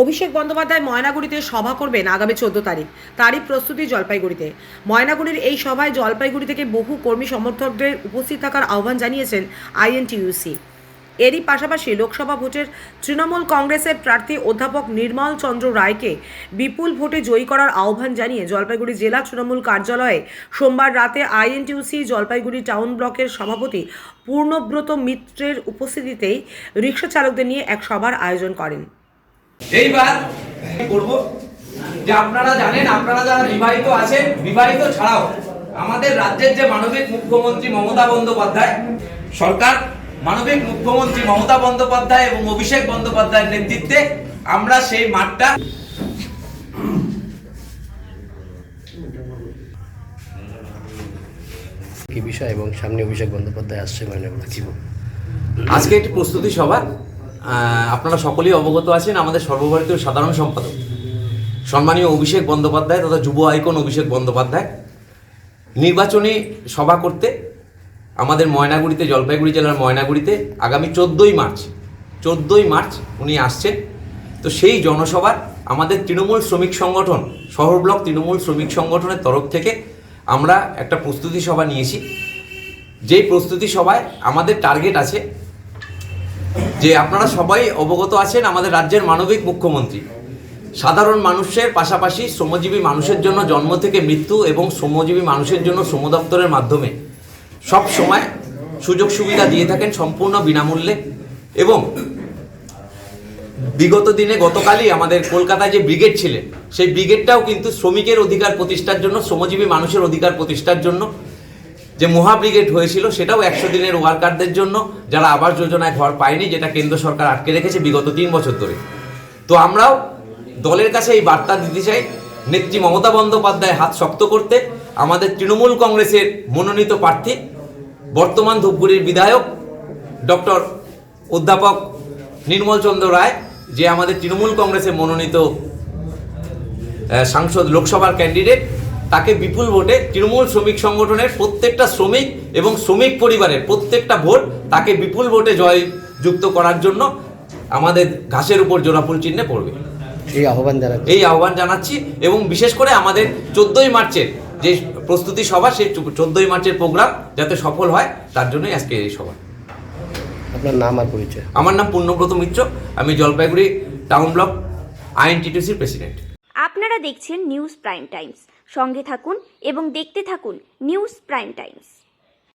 অভিষেক বন্দ্যোপাধ্যায় ময়নাগুড়িতে সভা করবেন আগামী চোদ্দ তারিখ। তারই প্রস্তুতি জলপাইগুড়িতে। ময়নাগুড়ির এই সভায় জলপাইগুড়ি থেকে বহু কর্মী সমর্থকদের উপস্থিত থাকার আহ্বান জানিয়েছেন আইএনটিইউসি। এরই পাশাপাশি লোকসভা ভোটের তৃণমূল কংগ্রেসের প্রার্থী অধ্যাপক নির্মল চন্দ্র রায়কে বিপুল ভোটে জয়ী করার আহ্বান জানিয়ে জলপাইগুড়ি জেলা তৃণমূল কার্যালয়ে সোমবার রাতে আইএনটিউসি জলপাইগুড়ি টাউন ব্লকের সভাপতি পূর্ণব্রত মিত্রের উপস্থিতিতেই রিক্সা চালকদের নিয়ে এক সভার আয়োজন করেন। এইবার করব যে আপনারা জানেন আপনারা যারা বিবাহিত আছেন বিবাহিত ছাড়াও আমাদের রাজ্যের যে মানবিক মুখ্যমন্ত্রী মমতা বন্দ্যোপাধ্যায় সরকার মানবিক মুখ্যমন্ত্রী মমতা বন্দ্যোপাধ্যায় এবং অভিষেক বন্দ্যোপাধ্যায়ের নেতৃত্বে আমরা সেই মাঠটা কি বিষয় এবং সামনে অভিষেক বন্দ্যোপাধ্যায় আসছে মানে আমরা কি বলব? আজকে একটি প্রস্তুতি সভা আপনারা সকলেই অবগত আছেন, আমাদের সর্বভারতীয় সাধারণ সম্পাদক সম্মানীয় অভিষেক বন্দ্যোপাধ্যায় তথা যুব আইকন অভিষেক বন্দ্যোপাধ্যায়। নির্বাচনী সভা করতে আমাদের ময়নাগুড়িতে, জলপাইগুড়ি জেলার ময়নাগুড়িতে আগামী চোদ্দোই মার্চ চোদ্দোই মার্চ উনি আসছেন। তো সেই জনসভার আমাদের তৃণমূল শ্রমিক সংগঠন, শহর ব্লক তৃণমূল শ্রমিক সংগঠনের তরফ থেকে আমরা একটা প্রস্তুতি সভা নিয়েছি। যেই প্রস্তুতি সভায় আমাদের টার্গেট আছে যে আপনারা সবাই অবগত আছেন আমাদের রাজ্যের মানবিক মুখ্যমন্ত্রী। সাধারণ মানুষের পাশাপাশি শ্রমজীবী মানুষের জন্য জন্ম থেকে মৃত্যু এবং শ্রমজীবী মানুষের জন্য শ্রম দপ্তরের মাধ্যমে সব সময় সুযোগ সুবিধা দিয়ে থাকেন সম্পূর্ণ বিনামূল্যে এবং বিগত দিনে গতকালই আমাদের কলকাতায় যে ব্রিগেড ছিলেন, সেই ব্রিগেডটাও কিন্তু শ্রমিকের অধিকার প্রতিষ্ঠার জন্য, শ্রমজীবী মানুষের অধিকার প্রতিষ্ঠার জন্য যে মহাব্রিগেড হয়েছিল সেটাও একশো দিনের ওয়ার্কারদের জন্য, যারা আবাস যোজনায় ঘর পায়নি, যেটা কেন্দ্র সরকার আটকে রেখেছে বিগত তিন বছর ধরে। তো আমরাও দলের কাছে এই বার্তা দিতে চাই, নেত্রী মমতা বন্দ্যোপাধ্যায় হাত শক্ত করতে, আমাদের তৃণমূল কংগ্রেসের মনোনীত প্রার্থী, বর্তমান ধূপগুড়ির বিধায়ক, ডক্টর অধ্যাপক নির্মল চন্দ্র রায়, যে আমাদের তৃণমূল কংগ্রেসের মনোনীত সাংসদ লোকসভার ক্যান্ডিডেট তাকে বিপুল ভোটে তৃণমূল শ্রমিক সংগঠনের প্রত্যেকটা শ্রমিক এবং শ্রমিক পরিবারের প্রত্যেকটা ভোট তাকে বিপুল ভোটে জয় যুক্ত করার জন্য আমাদের ঘাসের উপর জোড়াফুল চিহ্নে পড়বে। এই আহ্বান জানাচ্ছি। এই আহ্বান জানাচ্ছি এবং বিশেষ করে আমাদের চোদ্দই মার্চের যে প্রস্তুতি সভা সেই চোদ্দই মার্চের প্রোগ্রাম যাতে সফল হয় তার জন্যই আজকে এই সভা। আপনার নাম আর পরিচয়? আমার নাম পূর্ণব্রত মিত্র আমি জলপাইগুড়ি টাউন ব্লক আইএনটিটিউসির প্রেসিডেন্ট। আপনারা দেখছেন নিউজ প্রাইম টাইমস। সঙ্গে থাকুন এবং দেখতে থাকুন নিউজ প্রাইম টাইমস।